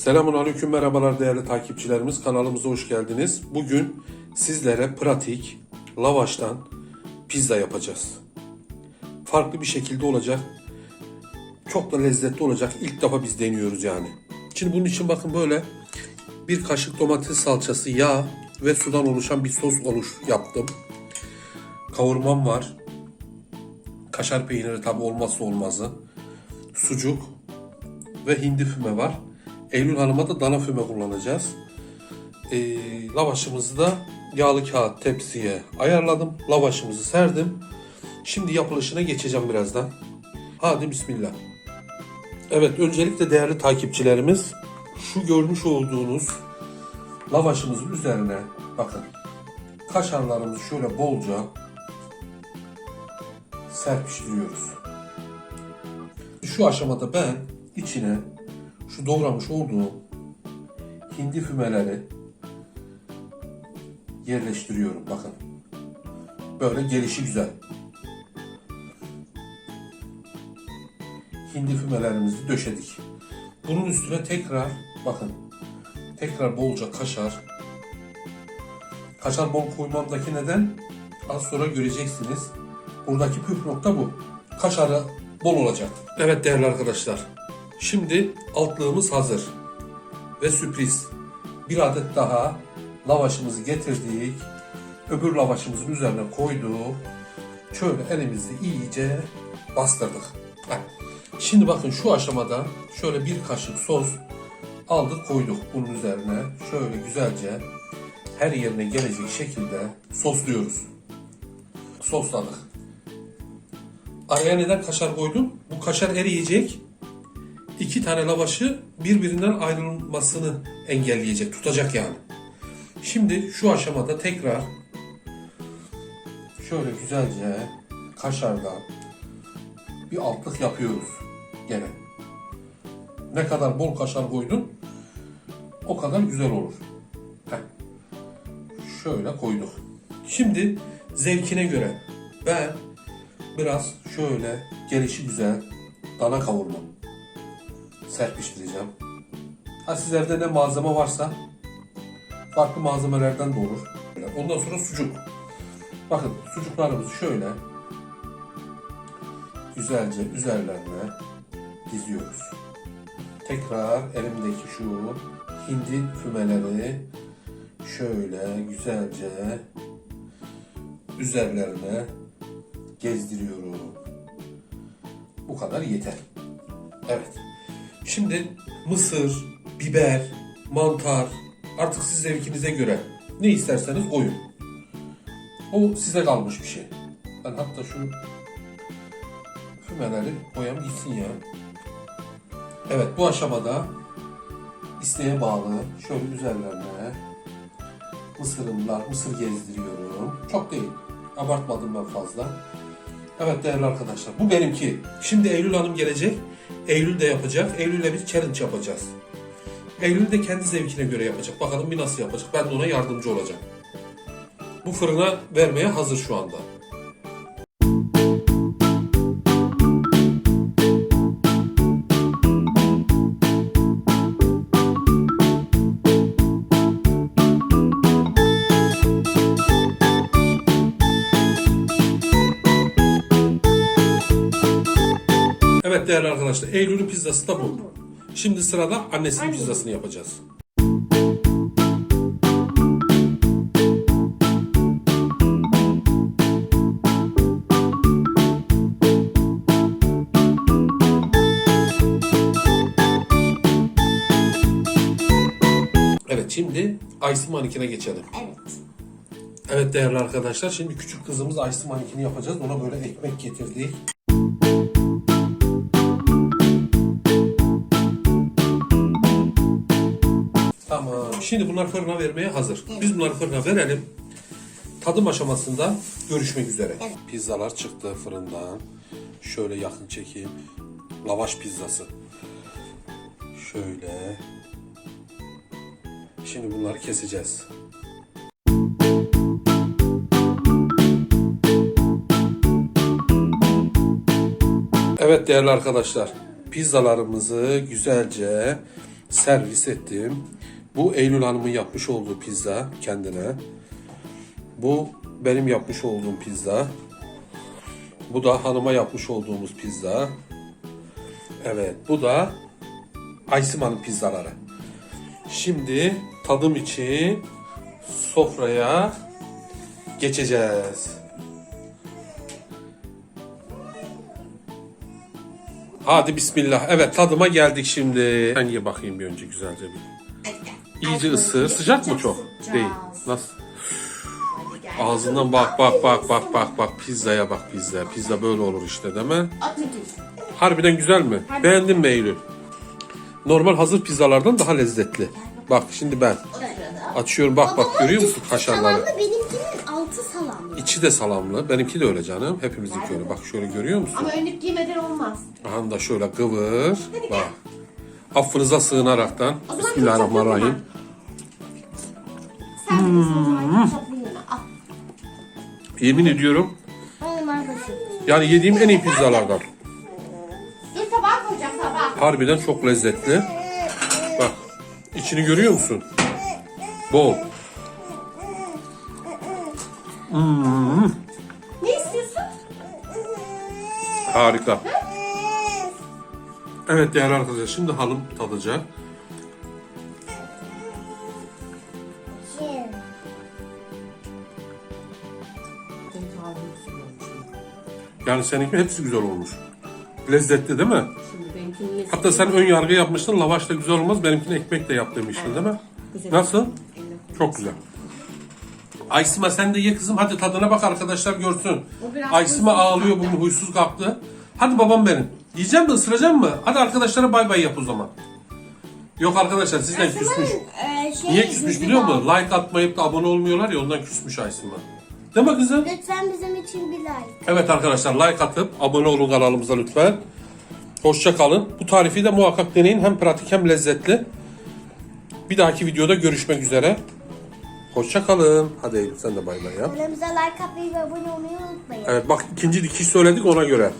Selamun Aleyküm merhabalar değerli takipçilerimiz kanalımıza hoş geldiniz. Bugün sizlere pratik lavaştan pizza yapacağız. Farklı bir şekilde olacak. Çok da lezzetli olacak. İlk defa biz deniyoruz yani. Şimdi bunun için bakın böyle bir kaşık domates salçası, yağ ve sudan oluşan bir sos oluş yaptım. Kavurmam var. Kaşar peyniri tabi olmazsa olmazı. Sucuk, ve hindi füme var. Eylül Hanım'a da dana füme kullanacağız. Ee, lavaşımızı da yağlı kağıt tepsiye ayarladım. Lavaşımızı serdim. Şimdi yapılışına geçeceğim birazdan. Hadi bismillah. Evet öncelikle değerli takipçilerimiz şu görmüş olduğunuz lavaşımızın üzerine bakın kaşarlarımızı şöyle bolca serpiştiriyoruz. Şu aşamada ben içine şu doğramış olduğum hindi fümeleri yerleştiriyorum. Bakın. Böyle gelişi güzel. Hindi fümelerimizi döşedik. Bunun üstüne tekrar bakın tekrar bolca kaşar. Kaşar bol koymamdaki neden az sonra göreceksiniz. Buradaki püf nokta bu. Kaşarı bol olacak. Evet değerli arkadaşlar. Şimdi altlığımız hazır. Ve sürpriz. Bir adet daha lavaşımızı getirdik. Öbür lavaşımızın üzerine koyduk. Şöyle elimizle iyice bastırdık. Şimdi bakın şu aşamada şöyle bir kaşık sos aldık koyduk bunun üzerine. Şöyle güzelce her yerine gelecek şekilde sosluyoruz. Sosladık. Araya neden kaşar koydum? Bu kaşar eriyecek. İki tane lavaşı birbirinden ayrılmasını engelleyecek, tutacak yani. Şimdi şu aşamada tekrar şöyle güzelce kaşardan bir altlık yapıyoruz gene. Ne kadar bol kaşar koydun o kadar güzel olur. Heh. Şöyle koyduk. Şimdi zevkine göre ben biraz şöyle gelişi güzel dana kavurma serpiştireceğim. Ha sizlerde ne malzeme varsa farklı malzemelerden de olur. Ondan sonra sucuk. Bakın sucuklarımızı şöyle güzelce üzerlerine diziyoruz. Tekrar elimdeki şu hindi fümeleri şöyle güzelce üzerlerine gezdiriyorum. Bu kadar yeter. Evet. Şimdi mısır, biber, mantar artık siz zevkinize göre ne isterseniz koyun. O size kalmış bir şey. Ben hatta şu fümeleri koyam gitsin ya. Evet bu aşamada isteğe bağlı şöyle üzerlerine mısırımlar, mısır gezdiriyorum. Çok değil. Abartmadım ben fazla. Evet değerli arkadaşlar bu benimki. Şimdi Eylül Hanım gelecek. Eylül de yapacak. Eylül'le bir challenge yapacağız. Eylül de kendi zevkine göre yapacak. Bakalım bir nasıl yapacak. Ben de ona yardımcı olacağım. Bu fırına vermeye hazır şu anda. Arkadaşlar Eylül'ün pizzası da bu. Şimdi sırada annesinin pizzasını yapacağız. Evet şimdi Ice Manikine geçelim. Evet. Evet değerli arkadaşlar şimdi küçük kızımız Ice Manikini yapacağız. Ona böyle ekmek getirdik. Şimdi bunlar fırına vermeye hazır. Biz bunları fırına verelim. Tadım aşamasında görüşmek üzere. Evet. Pizzalar çıktı fırından. Şöyle yakın çekeyim. Lavaş pizzası. Şöyle. Şimdi bunları keseceğiz. Evet değerli arkadaşlar. Pizzalarımızı güzelce servis ettim. Bu Eylül Hanım'ın yapmış olduğu pizza kendine. Bu benim yapmış olduğum pizza. Bu da hanıma yapmış olduğumuz pizza. Evet bu da Aysima'nın pizzaları. Şimdi tadım için sofraya geçeceğiz. Hadi bismillah. Evet tadıma geldik şimdi. Ben ye bakayım bir önce güzelce bir. İyice ısır. Sıcak mı çok? Değil. Nasıl? Ağzından bak bak bak bak bak bak pizzaya bak pizza. Pizza böyle olur işte değil mi? Harbiden güzel mi? Beğendin mi Eylül? Normal hazır pizzalardan daha lezzetli. Bak şimdi ben açıyorum bak bak görüyor musun kaşarları? Benimkinin altı salamlı. İçi de salamlı. Benimki de öyle canım. Hepimizinki öyle. Bak şöyle görüyor musun? Ama önlük giymeden olmaz. Aha da şöyle kıvır. Bak. Affınıza sığınaraktan. Bismillahirrahmanirrahim. Sen Hmm. hmm. Yemin ediyorum yani yediğim en iyi pizzalardan. Dur koyacağım tabağa. Harbiden çok lezzetli. Bak içini görüyor musun? Bol. Ne istiyorsun? Harika. Evet değerli arkadaşlar şimdi halım tadacak. Yani seninki hepsi güzel olmuş. Lezzetli değil mi? Şimdi benimkini. Hatta sen ön yargı yapmıştın. Lavaş da güzel olmaz. Benimkine ekmek de yap demiştin değil mi? Güzel. Nasıl? Çok güzel. Aysima sen de ye kızım. Hadi tadına bak arkadaşlar görsün. Aysima ağlıyor bugün huysuz kalktı. Hadi babam benim. Yiyecek mi ısıracak mı? Hadi arkadaşlara bay bay yap o zaman. Yok arkadaşlar sizden küsmüş. Ee, şey, Niye küsmüş biliyor musun? Like atmayıp da abone olmuyorlar ya ondan küsmüş Aysima. Değil mi kızım? Lütfen bizim için bir like. Evet arkadaşlar like atıp abone olun kanalımıza lütfen. Hoşça kalın. Bu tarifi de muhakkak deneyin. Hem pratik hem lezzetli. Bir dahaki videoda görüşmek üzere. Hoşça kalın. Hadi Eylül sen de bay bay yap. Kanalımıza like atmayı ve abone olmayı unutmayın. Evet bak ikinci dikiş söyledik ona göre.